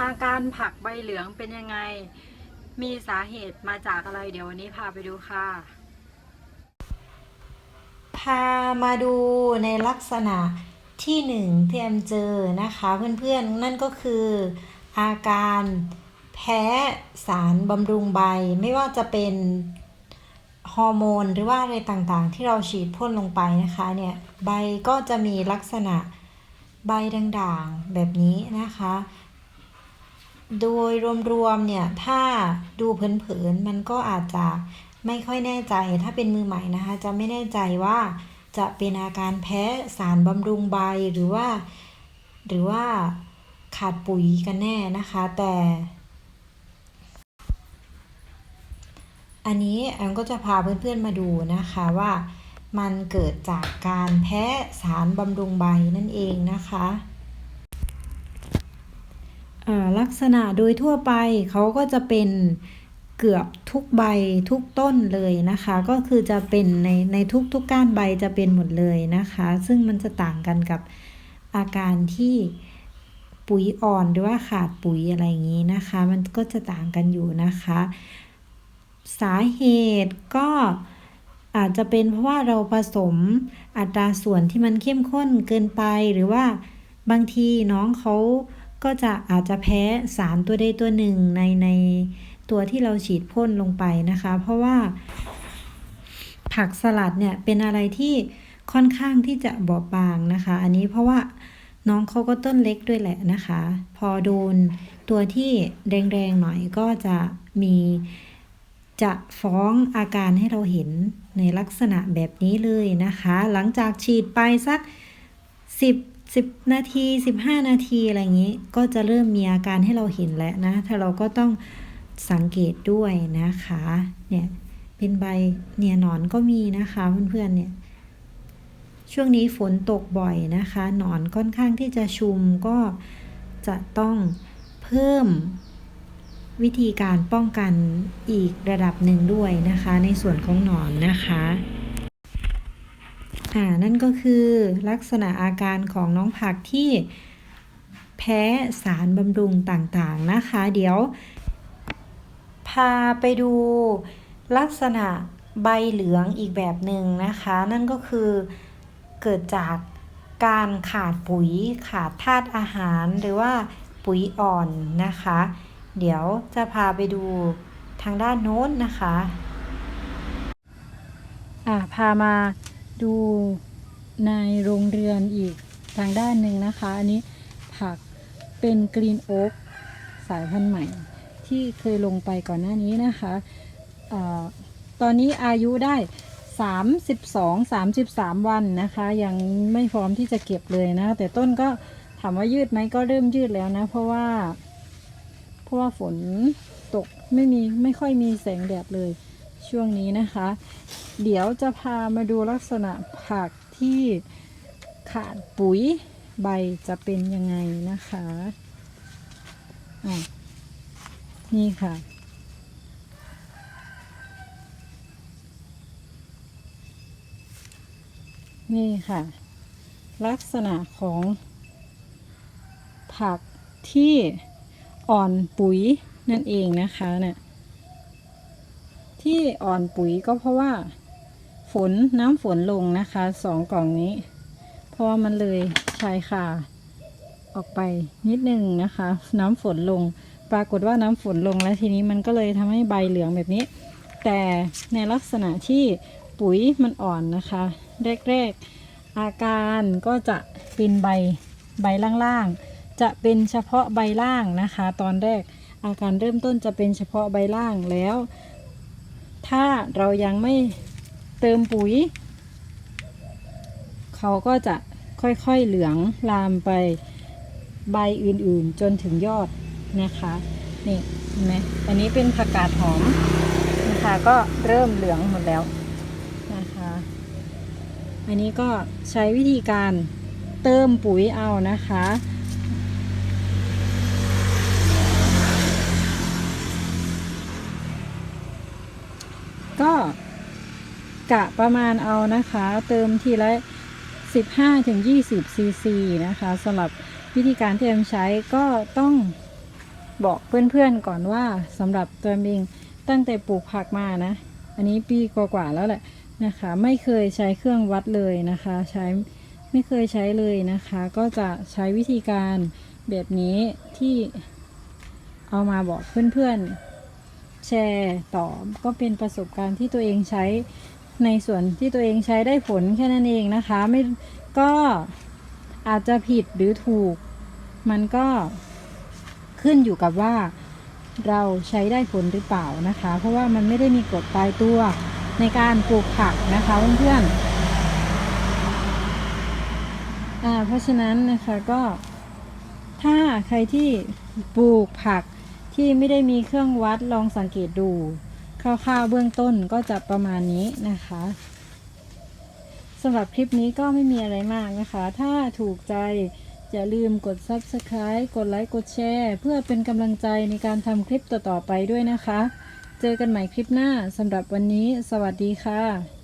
อาการผักใบเหลืองเป็นยังไง มีสาเหตุมาจากอะไร เดี๋ยววันนี้พาไปดูค่ะ พามาดูในลักษณะที่หนึ่งที่แอมเจอนะคะเพื่อนๆ นั่นก็คืออาการแพ้สารบำรุงใบไม่ว่าจะเป็นฮอร์โมนหรือว่าอะไรต่างๆ ที่เราฉีดพ่นลงไปนะคะเนี่ยใบก็จะมีลักษณะใบด่างๆแบบนี้นะคะ โดยรวมๆเนี่ยถ้าดูเผินๆมันก็อาจจะไม่ค่อยแน่ใจถ้าเป็นมือใหม่นะคะ จะไม่แน่ใจว่าจะเป็นอาการแพ้สารบำรุงใบหรือว่า หรือว่าขาดปุ๋ยกันแน่นะคะ แต่ อันนี้แอมก็จะพาเพื่อนๆมาดูนะคะว่ามันเกิดจากการแพ้สารบำรุงใบนั่นเองนะคะ ลักษณะโดยทั่วไปเขาก็จะเป็นเกือบทุกใบทุกต้นเลยนะคะ ก็คือจะเป็นในในทุกทุกก้านใบจะเป็นหมดเลยนะคะ ซึ่งมันจะต่างกันกับอาการที่ปุ๋ยอ่อนหรือว่าขาดปุ๋ยอะไรอย่างนี้นะคะ มันก็จะต่างกันอยู่นะคะ สาเหตุก็อาจจะเป็นเพราะว่าเราผสมอัตราส่วนที่มันเข้มข้นเกินไปหรือว่าบางทีน้องเขา ก็จะอาจจะแพ้สารตัวใดตัวหนึ่งในในตัวที่เราฉีดพ่นลงไปนะคะ เพราะว่า ผักสลัดเนี่ยเป็นอะไรที่ค่อนข้างที่จะบอบบางนะคะ อันนี้เพราะว่าน้องเขาก็ต้นเล็กด้วยแหละนะคะ พอโดนตัวที่แรงๆหน่อยก็จะมีจะฟ้องอาการให้เราเห็นในลักษณะแบบนี้เลยนะคะ หลังจากฉีดไปสัก 10 10 นาที 15 นาทีอะไรอย่างนี้ ก็จะเริ่มมีอาการให้เราเห็นแล้วนะ ถ้าเราก็ต้องสังเกตด้วยนะคะ เนี่ยเป็นใบเนี่ยหนอนก็มีนะคะเพื่อนๆเนี่ย ช่วงนี้ฝนตกบ่อยนะคะหนอนค่อนข้างที่จะชุมก็จะต้องเพิ่มวิธีการป้องกันอีกระดับหนึ่งด้วยนะคะ ในส่วนของหนอนนะคะ อ่านั่นก็คือลักษณะอาการของน้องผักที่แพ้สารบำรุงต่างๆนะคะ เดี๋ยว พาไปดูลักษณะใบเหลืองอีกแบบหนึ่งนะคะ นั่นก็คือเกิดจากการขาดปุ๋ยขาดธาตุอาหารหรือว่าปุ๋ยอ่อนนะคะ เดี๋ยวจะพาไปดูทางด้านโน้นนะคะ อ่าพามา ดูในโรงเรือนอีกทางด้านหนึ่งนะคะ อันนี้ผักเป็นกรีนโอ๊กสายพันธุ์ใหม่ ที่เคยลงไปก่อนหน้านี้นะคะอาตอนนี้อายุได้ 32 33 วันนะคะ ยังไม่พร้อมที่จะเก็บเลยนะ แต่ต้นก็ถามว่ายืดไหมก็เริ่มยืดแล้วนะ เพราะว่า เพราะว่าฝนตกไม่มีไม่ค่อยมีแสงแดดเลยช่วงนี้นะคะ เดี๋ยวจะพามาดูลักษณะผักที่ขาดปุ๋ยใบจะเป็นยังไงนะคะอะนี่ค่ะ นี่ค่ะ ลักษณะของผักที่อ่อนปุ๋ยนั่นเองนะคะเนี่ยที่อ่อนปุ๋ยก็เพราะว่า นน้ำฝนลงนะคะสองกล่องนี้ เพราะว่ามันเลยชายคาออกไปนิดนึงนะคะ น้ำฝนลง ปรากฏว่าน้ำฝนลงแล้วทีนี้มันก็เลยทำให้ใบเหลืองแบบนี้ แต่ในลักษณะที่ปุ๋ยมันอ่อนนะคะแรกๆ อาการก็จะเป็นใบใบล่างๆ จะเป็นเฉพาะใบล่างนะคะ ตอนแรกอาการเริ่มต้นจะเป็นเฉพาะใบล่างแล้ว ถ้าเรายังไม่ เติมปุ๋ย เขาก็จะค่อยๆเหลืองลามไปใบอื่นๆจนถึงยอดนะคะ นี่เห็นไหมอันนี้เป็นผักกาดหอมนะคะก็เริ่มเหลืองหมดแล้วนะคะ อันนี้ก็ใช้วิธีการเติมปุ๋ยเอานะคะก็ กะประมาณเอานะคะ เติมทีละ 15-20ซีซีนะคะสำหรับวิธีการที่เอ็มใช้ก็ต้องบอกเพื่อนๆก่อนว่าสำหรับตัวเองตั้งแต่ปลูกผักมานะ อันนี้ปีกว่าๆแล้วแหละนะคะ ไม่เคยใช้เครื่องวัดเลยนะคะ ใช้ไม่เคยใช้เลยนะคะ ก็จะใช้วิธีการแบบนี้ที่เอามาบอกเพื่อนๆแชร์ต่อก็เป็นประสบการณ์ที่ตัวเองใช้ ในส่วนที่ตัวเองใช้ได้ผลแค่นั้นเองนะคะไม่ก็อาจจะผิดหรือถูก มันก็ขึ้นอยู่กับว่าเราใช้ได้ผลหรือเปล่านะคะ เพราะว่ามันไม่ได้มีกฎตายตัวในการปลูกผักนะคะเพื่อนๆอ่าเพราะฉะนั้นนะคะก็ถ้าใครที่ปลูกผักที่ไม่ได้มีเครื่องวัดลองสังเกตดู ร่าวๆเบื้องต้นก็จะประมาณนี้นะคะสำหรับคลิปนี้ก็ไม่มีอะไรมากนะคะ ถ้าถูกใจอย่าลืมกด Subscribe กดไลค์กดแชร์เพื่อเป็นกำลังใจในการทำคลิปต่อๆไปด้วยนะคะ เจอกันใหม่คลิปหน้าสำหรับวันนี้ สวัสดีค่ะ